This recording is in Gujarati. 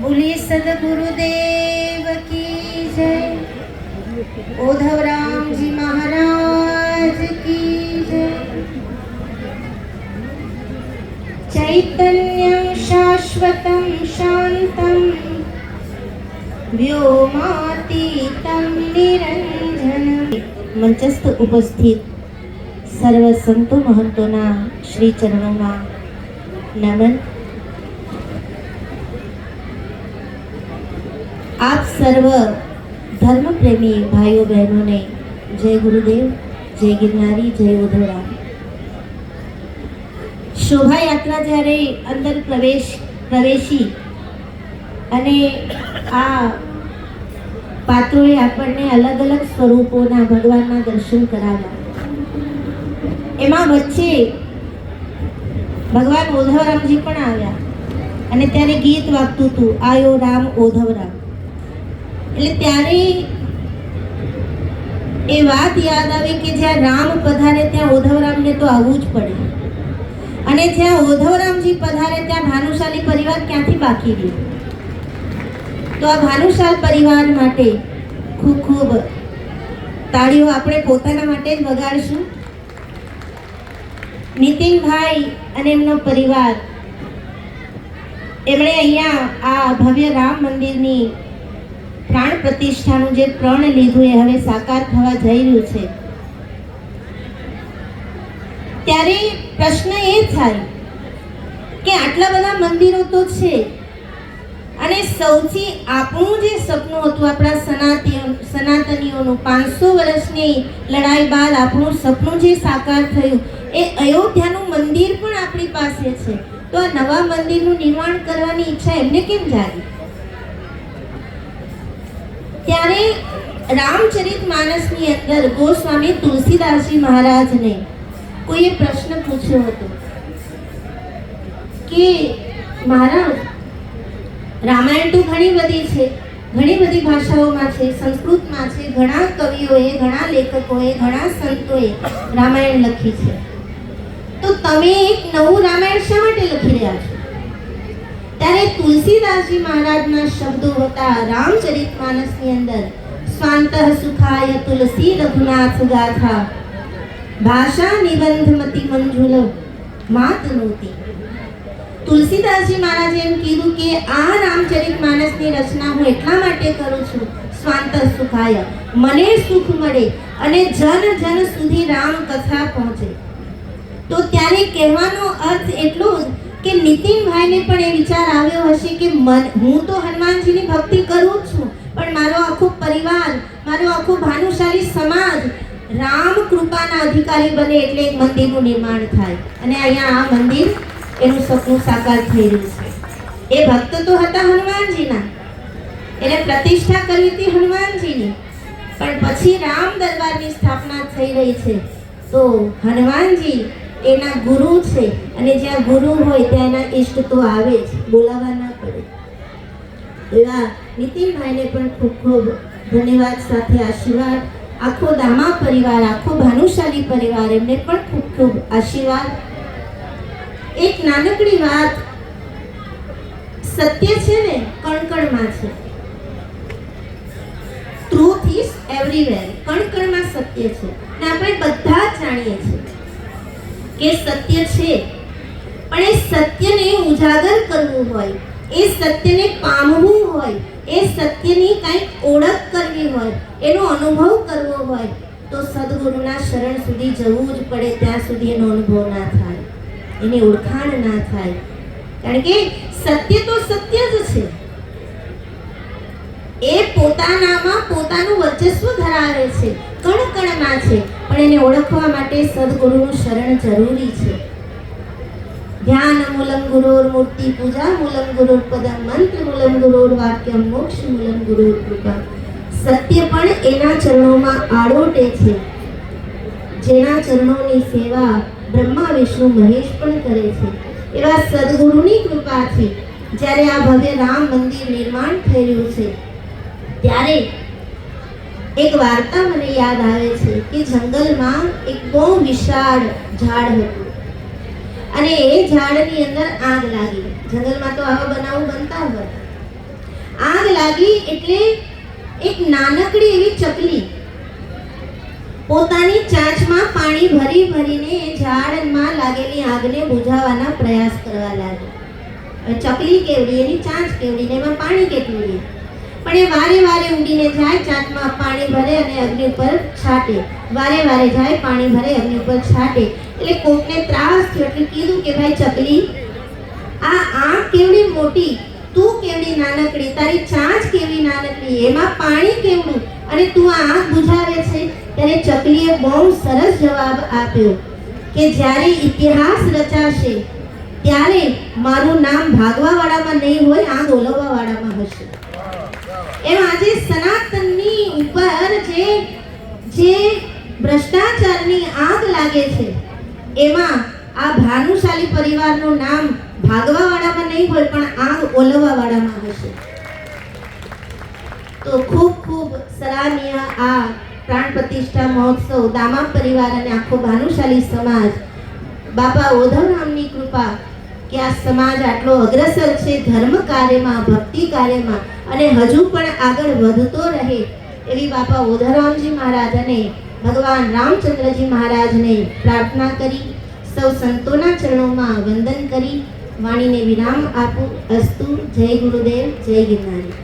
બોલીએ સદગુરુદેવ કી જય। ઓધવરામજી મહારાજ કી જય। ચૈતન્યં શાશ્વતં શાંતમ। વ્યોમાતીતમ નિરંજન મંચસ્થ ઉપસ્થિત સર્વ સંતો મહંતોના શ્રી ચરણોમાં નમન આપ સર્વ ધર્મપ્રેમી ભાઈઓ બહેનોને જય ગુરુદેવ, જય ગિરનારી, જય ઉધોરા શોભાયાત્રા જ્યારે અંદર પ્રવેશ પ્રવેશી અને આ પાત્રોએ આપણને અલગ અલગ સ્વરૂપોના ભગવાનના દર્શન કરાવ્યા. એમાં વચ્ચે ભગવાન ઓધવરામજી પણ આવ્યા અને ત્યારે ગીત વાગતું હતું, આયો રામ ઓધવરામ એટલે ત્યારે એ વાત યાદ આવી કે જ્યાં રામ પધારે ત્યાં ઓધવરામને તો આવવું જ પડે. અને જ્યાં ઓધવરામજી પધારે ત્યાં ભાનુશાલી પરિવાર ક્યાંથી બાકી રહ્યો? તો આ ભાનુશાલ પરિવાર માટે ખૂબ ખૂબ તાળીઓ આપણે પોતાના માટે જ વગાડશું. નીતિનભાઈ અને એમનો પરિવાર, એમણે અહીંયા આ ભવ્ય રામ મંદિરની પ્રાણ પ્રતિષ્ઠાનું જે પ્રણ લીધું એ હવે સાકાર થવા જઈ રહ્યું છે. ત્યારે પ્રશ્ન એ થાય કે આટલા બધા મંદિરો તો છે, અને સૌથી આપણું જે સપનું હતું આપણા સનાતન સનાતનીઓનું પાંચસો વર્ષની લડાઈ બાદ આપણું સપનું જે સાકાર થયું એ અયોધ્યાનું મંદિર પણ આપણી પાસે છે. તો આ નવા મંદિરનું નિર્માણ કરવાની ઈચ્છા એમને કેમ જાગી? ત્યારે રામચરિત માનસની અંદર ગોસ્વામી તુલસીદાસજી મહારાજને કોઈએ પ્રશ્ન પૂછ્યો હતો કે મહારાજ રામાયણ તો ઘણી બધી છે, ઘણી બધી ભાષાઓમાં છે, સંસ્કૃતમાં છે, ઘણા કવિઓએ, ઘણા લેખકોએ, ઘણા સંતોએ રામાયણ લખી છે. તો તમે એક નવું તુલસીદાસજી મહારાજના શબ્દો હતા રામચરિત અંદર સ્વાંત સુખાય તુલસી રઘુનાથ ગાથા. ભાષા નિબંધમતી મંજુલ માત નોતી તુલસીદાસજી મહારાજે એમ કીધું કે આ રામચરિત માનસની રચના હું એટલા માટે કરું છું, સ્વાંત સુખાય. મને સુખ મળે અને જન જન સુધી રામ કથા પહોંચે. તો ત્યારે કહેવાનો અર્થ એટલો જ કે નીતિનભાઈને પણ એ વિચાર આવ્યો હશે કે મન, હું તો હનુમાનજીની ભક્તિ કરું જ છું, પણ મારો આખો પરિવાર, મારો આખો ભાનુશાલી સમાજ રામ કૃપાના અધિકારી બને એટલે એક મંદિરનું નિર્માણ થાય. અને અહીંયા આ મંદિર એનું સપનું સાકાર થઈ રહ્યું છે. એ ભક્ત તો હતા હનુમાનજીના. એને પ્રતિષ્ઠા કરી હતી હનુમાનજીની. પણ પછી રામ દરબારની સ્થાપના થઈ રહી છે. તો હનુમાનજી એના ગુરુ છે અને જ્યાં ગુરુ હોય ત્યાં એના ઈષ્ટ તો આવે જ, બોલાવા ના પડે. એવા નીતિનભાઈને પણ ખૂબ ખૂબ ધન્યવાદ સાથે આશીર્વાદ. આખો દામા પરિવાર, આખો ભાનુશાલી પરિવાર એમને પણ ખૂબ ખૂબ આશીર્વાદ. એક નાનકડી વાત સત્ય છે ને, કણકણમાં છે. ટ્રુથ ઇઝ એવરીવેર કણકણમાં સત્ય છે. આપણે કે સત્ય છે. પણ એ સત્યને ઉજાગર કરવું હોય, એ સત્યને પામવું હોય, એ સત્યની કંઈક ઓળખ કરવી હોય, એનો અનુભવ કરવો હોય, તો સદગુરુના શરણ સુધી જવું જ પડે, ત્યાં સુધી એનો અનુભવ ના થાય, એની ઓળખાણ ના થાય. કારણ કે સત્ય તો સત્ય જ છે. એ પોતાનામાં પોતાનું વર્ચસ્વ ધરાવે છે, કણકણમાં છે. પણ એને ઓળખવા માટે સદગુરુનું શરણ જરૂરી છે. ધ્યાન મૂલમ ગુરુર મૂર્તિ પૂજા, મૂલમ ગુરુર પદમ મંત્ર, મૂલમ ગુરુર વાક્યમ મોક્ષ, મૂલમ ગુરુર કૃપા. સત્ય પણ એના ચરણોમાં આડોટે છે. જેના ચરણોની સેવા બ્રહ્મા, વિષ્ણુ, મહેશ પણ કરે છે. એવા સદગુરુની કૃપાથી જ્યારે આ ભવ્ય રામ મંદિર નિર્માણ થઈ રહ્યું છે, ત્યારે એક વાર્તા મને યાદ આવે છે કે જંગલમાં એક બહુ વિશાળ ઝાડ હતું. અને એ ઝાડની અંદર આગ લાગી. જંગલમાં તો આવા બનાવો બનતા હોય. આગ લાગી એટલે એક નાનકડી એવી ચકલી પોતાની ચાંચમાં પાણી ભરી ભરીને એ ઝાડમાં લાગેલી આગને બુઝાવવાના પ્રયાસ કરવા લાગી. ચકલી કેવડી, એની ચાંચ કેવડી ને એમાં પાણી કેટલું પણ એ વારે વારે ઊંડીને જાય ચાંદમાં પાણી ભરે અને અગ્નિ ઉપર છાંટે. વારે વારે જાય, પાણી ભરે, અગ્નિ ઉપર છાંટે. એટલે કોકને ત્રાસ થયો, એટલે કીધું કે, ભાઈ ચકલી, આ આંખ કેવડી મોટી, તું કેવડી નાનકડી, તારી ચાંચ કેવી નાનકડી, એમાં પાણી કેવડું? અને તું આ આંખ બુઝાવે છે? ત્યારે ચકલીએ બહુ સરસ જવાબ આપ્યો કે, જ્યારે ઇતિહાસ રચાશે, ત્યારે મારું નામ ભાગવાવાળામાં નહીં હોય, આંખ ઓલવવાવાળામાં હશે. એમ આજે સનાતનની ઉપર જે જે ભ્રષ્ટાચારની આગ લાગે છે, એમાં આ ભાનુશાલી પરિવારનું નામ ભાગવાવાળામાં નહીં હોય, પણ આગ ઓલવવાવાળામાં હશે તો ખૂબ ખૂબ સરાહનીય આ પ્રાણ પ્રતિષ્ઠા મહોત્સવ દામા પરિવાર અને આખો ભાનુશાલી સમાજ, બાપા ઓધવરામની કૃપા કે આ સમાજ આટલો અગ્રસર છે, ધર્મ કાર્યમાં, ભક્તિ કાર્યમાં, અને હજુ પણ આગળ વધતો રહે, એવી બાપા ઓધવરામજી મહારાજ અને ભગવાન રામચંદ્રજી મહારાજને પ્રાર્થના કરી, સૌ સંતોના ચરણોમાં વંદન કરી, વાણીને વિરામ આપું, અસ્તુ, જય ગુરુદેવ, જય ગિરનારી.